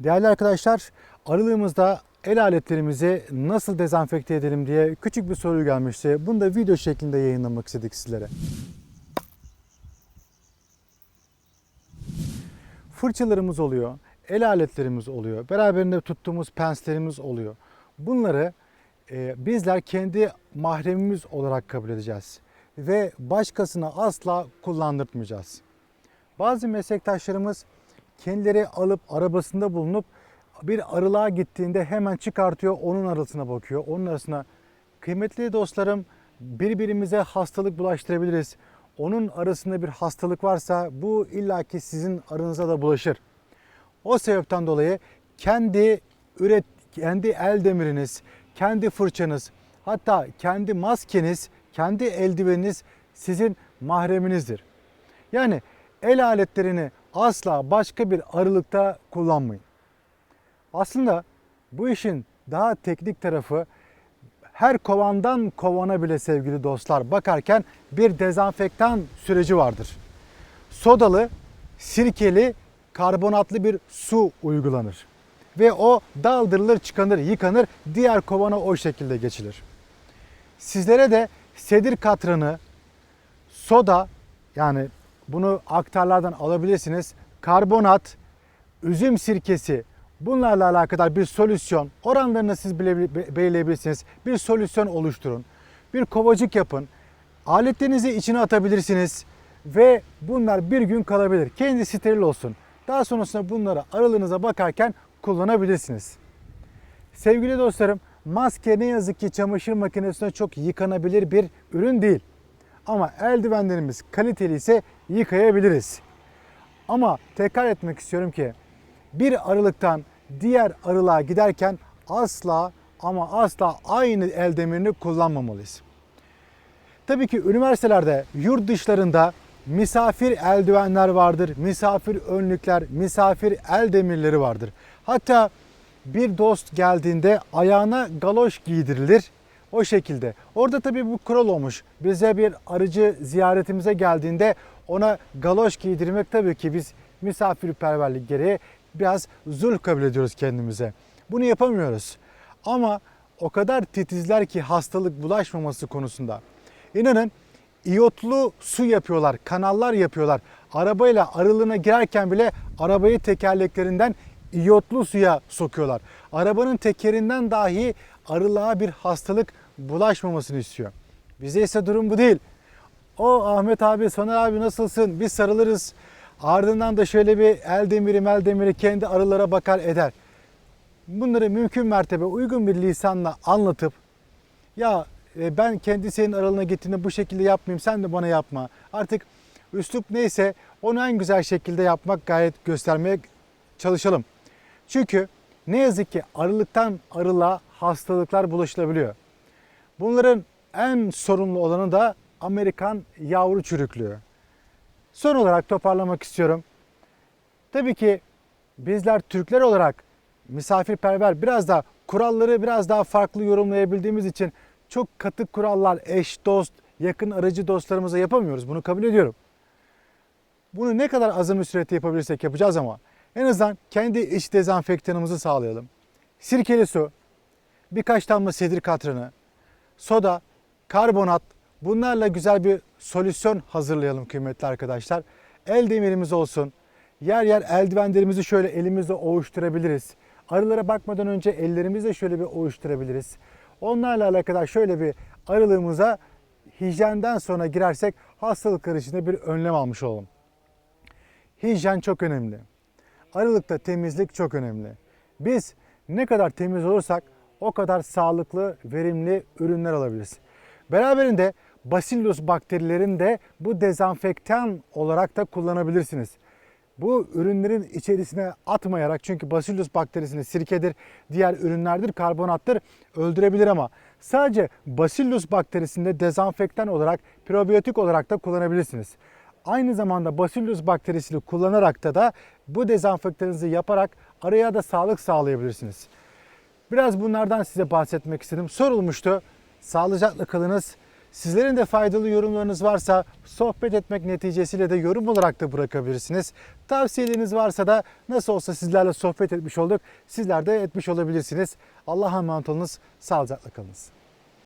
Değerli arkadaşlar, aralığımızda el aletlerimizi nasıl dezenfekte edelim diye küçük bir soru gelmişti. Bunu da video şeklinde yayınlamak istedik sizlere. Fırçalarımız oluyor, el aletlerimiz oluyor, beraberinde tuttuğumuz penslerimiz oluyor. Bunları e, bizler kendi mahremimiz olarak kabul edeceğiz ve başkasına asla kullandırtmayacağız. Bazı meslektaşlarımız kendileri alıp arabasında bulunup bir arılığa gittiğinde hemen çıkartıyor, onun arasına bakıyor. Onun arasına kıymetli dostlarım birbirimize hastalık bulaştırabiliriz. Onun arasında bir hastalık varsa bu illaki sizin aranıza da bulaşır. O sebepten dolayı kendi üret kendi el demiriniz, kendi fırçanız, hatta kendi maskeniz, kendi eldiveniniz sizin mahreminizdir. Yani el aletlerini asla başka bir arılıkta kullanmayın. Aslında bu işin daha teknik tarafı her kovandan kovana bile sevgili dostlar bakarken bir dezenfektan süreci vardır. Sodalı, sirkeli, karbonatlı bir su uygulanır. Ve o daldırılır, çıkanır, yıkanır, diğer kovana o şekilde geçilir. Sizlere de sedir katranı, soda yani bunu aktarlardan alabilirsiniz. Karbonat, üzüm sirkesi bunlarla alakadar bir solüsyon oranlarını siz belirleyebilirsiniz. Bir solüsyon oluşturun. Bir kovacık yapın. Aletlerinizi içine atabilirsiniz ve bunlar bir gün kalabilir. Kendi steril olsun. Daha sonrasında bunları aralığınıza bakarken kullanabilirsiniz. Sevgili dostlarım, maske ne yazık ki çamaşır makinesinde çok yıkanabilir bir ürün değil. Ama eldivenlerimiz kaliteli ise yıkayabiliriz. Ama tekrar etmek istiyorum ki bir arılıktan diğer arılığa giderken asla ama asla aynı el demirini kullanmamalıyız. Tabii ki üniversitelerde, yurt dışlarında misafir eldivenler vardır, misafir önlükler, misafir el demirleri vardır. Hatta bir dost geldiğinde ayağına galoş giydirilir. O şekilde. Orada tabii bu kural olmuş. Bize bir arıcı ziyaretimize geldiğinde ona galoş giydirmek tabii ki biz misafirperverlik gereği biraz zul kabul ediyoruz kendimize. Bunu yapamıyoruz. Ama o kadar titizler ki hastalık bulaşmaması konusunda. İnanın iyotlu su yapıyorlar, kanallar yapıyorlar. Arabayla arılığına girerken bile arabayı tekerleklerinden iyotlu suya sokuyorlar. Arabanın tekerinden dahi arılığa bir hastalık bulaşmamasını istiyor. Bize ise durum bu değil. O Ahmet abi, Soner abi nasılsın? Biz sarılırız. Ardından da şöyle bir el demiri mel demiri kendi arılara bakar eder. Bunları mümkün mertebe uygun bir lisanla anlatıp ya e, ben kendi senin aralığına gittiğinde bu şekilde yapmayayım sen de bana yapma. Artık üslup neyse onu en güzel şekilde yapmak gayet göstermeye çalışalım. Çünkü ne yazık ki arılıktan arılığa hastalıklar bulaşılabiliyor. Bunların en sorunlu olanı da Amerikan yavru çürüklüğü. Son olarak toparlamak istiyorum. Tabii ki bizler Türkler olarak misafirperver biraz da kuralları biraz daha farklı yorumlayabildiğimiz için çok katı kurallar eş, dost, yakın aracı dostlarımıza yapamıyoruz. Bunu kabul ediyorum. Bunu ne kadar azami sürede yapabilirsek yapacağız ama en azından kendi iç dezenfektanımızı sağlayalım. Sirkeli su, birkaç damla sedir katranı, soda, karbonat bunlarla güzel bir solüsyon hazırlayalım kıymetli arkadaşlar. El demirimiz olsun. Yer yer eldivenlerimizi şöyle elimizle ovuşturabiliriz. Arılara bakmadan önce ellerimizle şöyle bir ovuşturabiliriz. Onlarla alakadar şöyle bir arılığımıza hijyenden sonra girersek hastalıklar için de bir önlem almış olalım. Hijyen çok önemli. Aralıkta temizlik çok önemli. Biz ne kadar temiz olursak o kadar sağlıklı, verimli ürünler alabiliriz. Beraberinde Bacillus bakterilerini de bu dezenfektan olarak da kullanabilirsiniz. Bu ürünlerin içerisine atmayarak çünkü Bacillus bakterisini sirkedir, diğer ürünlerdir, karbonattır öldürebilir ama sadece Bacillus bakterisinde dezenfektan olarak, probiyotik olarak da kullanabilirsiniz. Aynı zamanda Bacillus bakterisini kullanarak da da bu dezenfektanınızı yaparak araya da sağlık sağlayabilirsiniz. Biraz bunlardan size bahsetmek istedim. Sorulmuştu. Sağlıcakla kalınız. Sizlerin de faydalı yorumlarınız varsa sohbet etmek neticesiyle de yorum olarak da bırakabilirsiniz. Tavsiyeleriniz varsa da nasıl olsa sizlerle sohbet etmiş olduk. Sizler de etmiş olabilirsiniz. Allah'a emanet olunuz. Sağlıcakla kalınız.